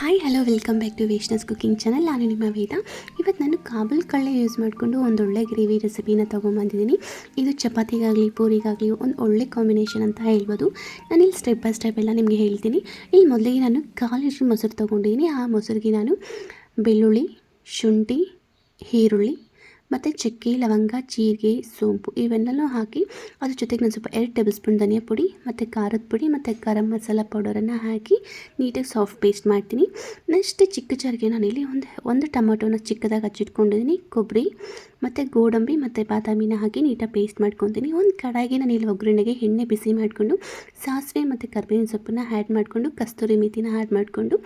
Hi hello welcome back to ವೇಷ್ಣಸ್ cooking channel ನಾನು ನಿಮ್ಮ ವೇದ. ಇವತ್ತು ನಾನು ಕಾಬಲ್ ಕಳ್ಳೆ ಯೂಸ್ ಮಾಡಿಕೊಂಡು ಒಂದು ಒಳ್ಳೆ ಗ್ರೇವಿ ರೆಸಿಪಿನ ತೊಗೊಂಬಂದಿದ್ದೀನಿ ಇದು ಚಪಾತಿಗಾಗಲಿ, ಪೂರಿಗಾಗಲಿ ಒಂದು ಒಳ್ಳೆ ಕಾಂಬಿನೇಷನ್ ಅಂತ ಹೇಳ್ಬೋದು. ಇಲ್ಲಿ ಸ್ಟೆಪ್ ಬೈ ಸ್ಟೆಪ್ ಎಲ್ಲ ನಿಮಗೆ ಹೇಳ್ತೀನಿ. ಇಲ್ಲಿ ಮೊದಲಿಗೆ ನಾನು ಕಾಲು ಲೀಟ್ರ್ ಮೊಸರು ತೊಗೊಂಡಿದ್ದೀನಿ. ಆ ಮೊಸರಿಗೆ ನಾನು ಬೆಳ್ಳುಳ್ಳಿ, ಶುಂಠಿ, ಈರುಳ್ಳಿ ಮತ್ತು ಚಕ್ಕೆ, ಲವಂಗ, ಜೀರಿಗೆ, ಸೋಂಪು ಇವೆಲ್ಲನೂ ಹಾಕಿ ಅದ್ರ ಜೊತೆಗೆ ನಾನು ಸ್ವಲ್ಪ ಎರಡು ಟೇಬಲ್ ಸ್ಪೂನ್ ಧನಿಯಾ ಪುಡಿ ಮತ್ತು ಖಾರದ ಪುಡಿ ಮತ್ತು ಗರಂ ಮಸಾಲ ಪೌಡರನ್ನು ಹಾಕಿ ನೀಟಾಗಿ ಸಾಫ್ಟ್ ಪೇಸ್ಟ್ ಮಾಡ್ತೀನಿ. ನೆಕ್ಸ್ಟ್ ಚಿಕ್ಕ ಜಾರಿಗೆ ಇಲ್ಲಿ ಒಂದು ಒಂದು ಟೊಮೊಟೊನ ಚಿಕ್ಕದಾಗಿ ಹಚ್ಚಿಟ್ಕೊಂಡಿದ್ದೀನಿ. ಕೊಬ್ಬರಿ ಮತ್ತು ಗೋಡಂಬಿ ಮತ್ತು ಬಾದಾಮಿನ ಹಾಕಿ ನೀಟಾಗಿ ಪೇಸ್ಟ್ ಮಾಡ್ಕೊತೀನಿ. ಒಂದು ಕಡಾಯಿಗೆ ನಾನು ಇಲ್ಲಿ ಒಗ್ಗರಣೆಗೆ ಎಣ್ಣೆ ಬಿಸಿ ಮಾಡಿಕೊಂಡು ಸಾಸಿವೆ ಮತ್ತು ಕರ್ಬೇವಿನ ಸೊಪ್ಪನ್ನ ಆ್ಯಡ್ ಮಾಡಿಕೊಂಡು, ಕಸ್ತೂರಿ ಮೆಥಿನ ಆ್ಯಡ್ ಮಾಡಿಕೊಂಡು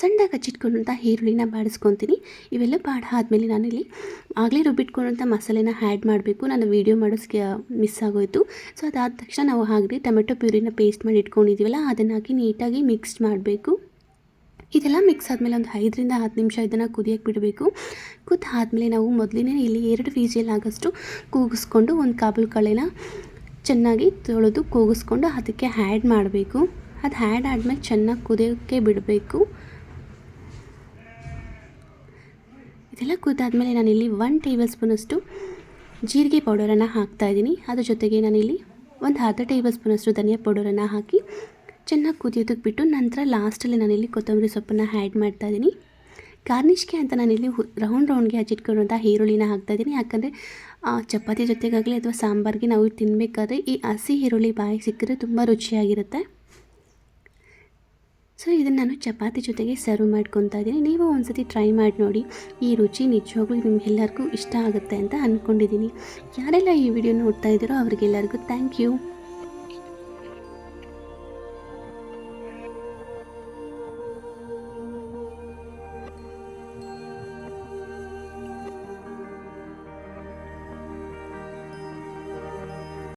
ಸಣ್ಣದಾಗಿ ಹಚ್ಚಿಟ್ಕೊಂಡಂಥ ಈರುಳ್ಳಿನ ಬಾಡಿಸ್ಕೊತೀನಿ. ಇವೆಲ್ಲ ಬಾಡಾದ್ಮೇಲೆ ನಾನಿಲ್ಲಿ ಆಗಲೇ ರುಬ್ಬಿಟ್ಕೊಂಡಂಥ ಮಸಾಲೆನ ಆ್ಯಡ್ ಮಾಡಬೇಕು. ನಾನು ವೀಡಿಯೋ ಮಾಡೋಸ್ಗೆ ಮಿಸ್ ಆಗೋಯಿತು. ಸೊ ಅದಾದ ತಕ್ಷಣ ನಾವು ಹಾಕಿ ಟೊಮೆಟೊ ಪ್ಯೂರಿನ ಪೇಸ್ಟ್ ಮಾಡಿ ಇಟ್ಕೊಂಡಿದ್ದೀವಲ್ಲ, ಅದನ್ನು ಹಾಕಿ ನೀಟಾಗಿ ಮಿಕ್ಸ್ ಮಾಡಬೇಕು. ಇದೆಲ್ಲ ಮಿಕ್ಸ್ ಆದಮೇಲೆ ಒಂದು ಐದರಿಂದ ಹತ್ತು ನಿಮಿಷ ಇದನ್ನು ಕುದಿಯಕ್ಕೆ ಬಿಡಬೇಕು. ಕುದ್ದು ಆದಮೇಲೆ ನಾವು ಮೊದಲಿನೇ ಇಲ್ಲಿ ಎರಡು ವೀಜಲ್ ಆಗೋಷ್ಟು ಕೂಗಿಸ್ಕೊಂಡು ಒಂದು ಕಾಬೂಲ್ ಕಳೆನ ಚೆನ್ನಾಗಿ ತೊಳೆದು ಕೂಗಿಸ್ಕೊಂಡು ಅದಕ್ಕೆ ಆ್ಯಡ್ ಮಾಡಬೇಕು. ಅದು ಆ್ಯಡ್ ಆದಮೇಲೆ ಚೆನ್ನಾಗಿ ಕುದಿಯೋಕ್ಕೆ ಬಿಡಬೇಕು. ಇದೆಲ್ಲ ಕುದ್ದಾದಮೇಲೆ ನಾನಿಲ್ಲಿ ಒನ್ ಟೇಬಲ್ ಸ್ಪೂನಷ್ಟು ಜೀರಿಗೆ ಪೌಡರನ್ನು ಹಾಕ್ತಾಯಿದ್ದೀನಿ ಅದ್ರ ಜೊತೆಗೆ ನಾನಿಲ್ಲಿ ಒಂದು ಅರ್ಧ ಟೇಬಲ್ ಸ್ಪೂನಷ್ಟು ಧನಿಯಾ ಪೌಡರನ್ನು ಹಾಕಿ ಚೆನ್ನಾಗಿ ಕುದಿಯೋದಕ್ಕೆ ಬಿಟ್ಟು ನಂತರ ಲಾಸ್ಟಲ್ಲಿ ನಾನಿಲ್ಲಿ ಕೊತ್ತಂಬರಿ ಸೊಪ್ಪನ್ನು ಆ್ಯಡ್ ಮಾಡ್ತಾಯಿದ್ದೀನಿ ಗಾರ್ನಿಷ್ಗೆ ಅಂತ ನಾನಿಲ್ಲಿ ರೌಂಡ್ ರೌಂಡ್ಗೆ ಹಚ್ಚಿಟ್ಕೊಳ್ಳುವಂಥ ಈರುಳ್ಳಿನ ಹಾಕ್ತಾಯಿದ್ದೀನಿ ಯಾಕಂದರೆ ಚಪಾತಿ ಜೊತೆಗಾಗಲಿ ಅಥವಾ ಸಾಂಬಾರಿಗೆ ನಾವು ತಿನ್ನಬೇಕಾದ್ರೆ ಈ ಹಸಿ ಈರುಳ್ಳಿ ಬಾಯಿಗೆ ಸಿಕ್ಕಿದ್ರೆ ತುಂಬ ರುಚಿಯಾಗಿರುತ್ತೆ. ಸೊ, ಇದನ್ನು ನಾನು ಚಪಾತಿ ಜೊತೆಗೆ ಸರ್ವ್ ಮಾಡ್ಕೊತಾ ಇದ್ದೀನಿ. ನೀವು ಒಂದ್ಸತಿ ಟ್ರೈ ಮಾಡಿ ನೋಡಿ. ಈ ರುಚಿ ನಿಜವಾಗ್ಲೂ ನಿಮ್ಗೆಲ್ಲರಿಗೂ ಇಷ್ಟ ಆಗುತ್ತೆ ಅಂತ ಅಂದ್ಕೊಂಡಿದ್ದೀನಿ ಯಾರೆಲ್ಲ ಈ ವಿಡಿಯೋ ನೋಡ್ತಾ ಇದ್ದೀರೋ ಅವ್ರಿಗೆಲ್ಲರಿಗೂ ಥ್ಯಾಂಕ್ ಯು